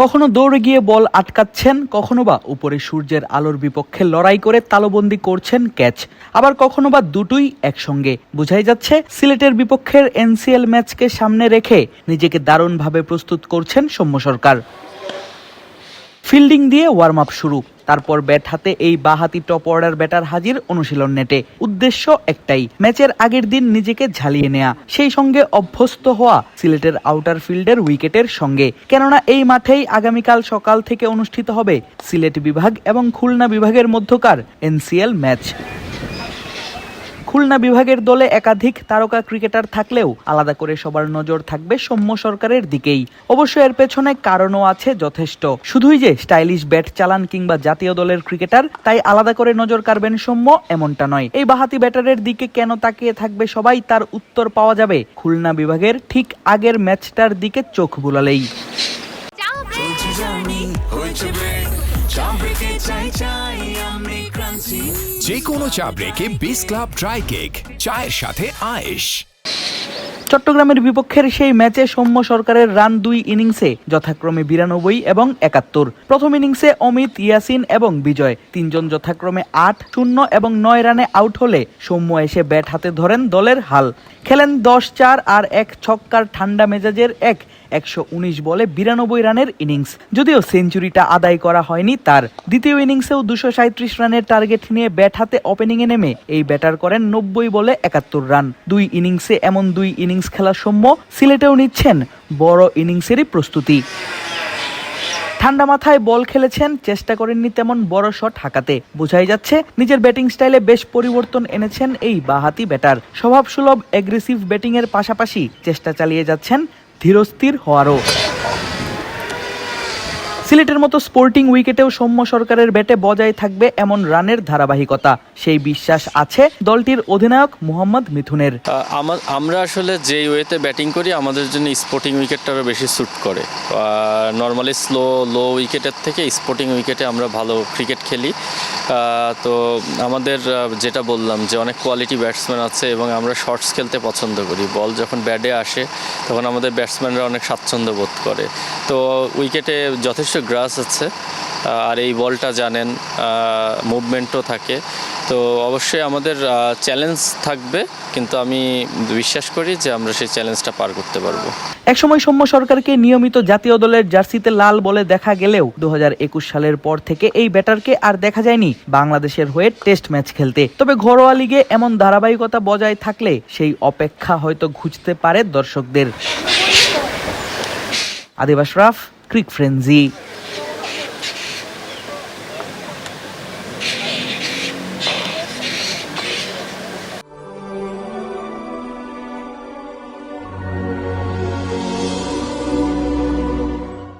কখনো দৌড়ে গিয়ে বল আটকাচ্ছেন, কখনো বা উপরে সূর্যের আলোর বিপক্ষে লড়াই করে তালবন্দি করছেন ক্যাচ। আবার কখনো বা দুটোই একসঙ্গে। বোঝাই যাচ্ছে, সিলেটের বিপক্ষের এনসিএল ম্যাচকে সামনে রেখে নিজেকে দারুণভাবে প্রস্তুত করছেন সৌম্য সরকার। ফিল্ডিং দিয়ে ওয়ার্ম আপ শুরু। তারপর ব্যাট হাতে এই বাহাতি টপ অর্ডার ব্যাটার হাজির অনুশীলন নেটে। উদ্দেশ্য একটাই, ম্যাচের আগের দিন নিজেকে ঝালিয়ে নেয়া, সেই সঙ্গে অভ্যস্ত হওয়া সিলেটের আউটার ফিল্ডের উইকেটের সঙ্গে। কেননা এই মাঠেই আগামীকাল সকাল থেকে অনুষ্ঠিত হবে সিলেট বিভাগ এবং খুলনা বিভাগের মধ্যকার এনসিএল ম্যাচ। খুলনা বিভাগের দলে একাধিক তারকা ক্রিকেটার থাকলেও আলাদা করে সবার নজর থাকবে সৌম্য সরকারের দিকেই। অবশ্য এর পেছনে কারণও আছে যথেষ্ট। শুধুই যে স্টাইলিশ ব্যাট চালান কিংবা জাতীয় দলের ক্রিকেটার, তাই আলাদা করে নজর কাড়বেন সৌম্য এমনটা নয়। এই বাহাতি ব্যাটারের দিকে কেন তাকিয়ে থাকবে সবাই তার উত্তর পাওয়া যাবে খুলনা বিভাগের ঠিক আগের ম্যাচটার দিকে চোখ বুলালেই। যে কোনো চা ব্রেকে বিস ক্লাব ড্রাই কেক চায়ের সাথে আয়েশ। চট্টগ্রামের বিপক্ষের সেই ম্যাচে সৌম্য সরকারের রান দুই ইনিংসে যথাক্রমে বিরানব্বই এবং একাত্তর। প্রথম ইনিংসে অমিত ইয়াসিন এবং বিজয়। তিনজন যথাক্রমে আট শূন্য এবং নয় রানে আউট হলে সৌম্য এসে ব্যাট হাতে ধরেন দলের হাল। খেলেন দশ চার আর এক ছক্কার ঠান্ডা মেজাজের এক একশো উনিশ বলে বিরানব্বই রানের ইনিংস। যদিও সেঞ্চুরিটা আদায় করা হয়নি তার। দ্বিতীয় ইনিংসেও দুশো সাঁত্রিশ রানের টার্গেট নিয়ে ব্যাট হাতে ওপেনিংয়ে নেমে এই ব্যাটার করেন নব্বই বলে একাত্তর রান। দুই ইনিংসে এমন দুই ইনিংস খেলা সৌম্য সিলেটেও নিচ্ছেন। বড় ইনিংসেরই প্রস্তুতি। ঠান্ডা মাথায় বল খেলেছেন, চেষ্টা করেননি তেমন বড় শট হাঁকাতে। বোঝাই যাচ্ছে, নিজের ব্যাটিং স্টাইলে বেশ পরিবর্তন এনেছেন এই বাহাতি ব্যাটার। স্বভাবসুলভ এগ্রেসিভ ব্যাটিংয়ের পাশাপাশি চেষ্টা চালিয়ে যাচ্ছেন ধীরস্থির হওয়ারও সিলেটের মতো স্পোর্টিং উইকেটেও সৌম্য সরকারের ব্যাটে বজায় থাকবে এমন রানের ধারাবাহিকতা। সেই বিশ্বাস আছে দলটির অধিনায়ক মোহাম্মদ মিথুনের। আমরা আসলে যেই ওয়েতে ব্যাটিং করি, আমাদের জন্য স্পোর্টিং উইকেটটা আরও বেশি স্যুট করে। নর্মালি স্লো লো উইকেটের থেকে স্পোর্টিং উইকেটে আমরা ভালো ক্রিকেট খেলি। তো আমাদের যেটা বললাম যে অনেক কোয়ালিটি ব্যাটসম্যান আছে এবং আমরা শর্টস খেলতে পছন্দ করি। বল যখন ব্যাটে আসে, তখন আমাদের ব্যাটসম্যানরা অনেক স্বাচ্ছন্দ্য বোধ করে। তো উইকেটে যথেষ্ট গ্রাস আছে আর এই বলটা জানেন মুভমেন্টও থাকে। তো অবশ্যই আমাদের চ্যালেঞ্জ থাকবে, কিন্তু আমি বিশ্বাস করি যে আমরা সেই চ্যালেঞ্জটা পার করতে পারব। একসময় সৌম্য সরকারকে নিয়মিত জাতীয় দলের জার্সিতে লাল বলে দেখা গেলেও দুহাজার একুশ সালের পর থেকে এই ব্যাটারকে আর দেখা যায়নি বাংলাদেশের হয়ে টেস্ট ম্যাচ খেলতে। তবে ঘরোয়া লিগে এমন ধারাবাহিকতা বজায় থাকলে সেই অপেক্ষা হয়তো ঘুচতে পারে দর্শকদের। আদিবাস রাফ, ক্রিক ফ্রেন্জি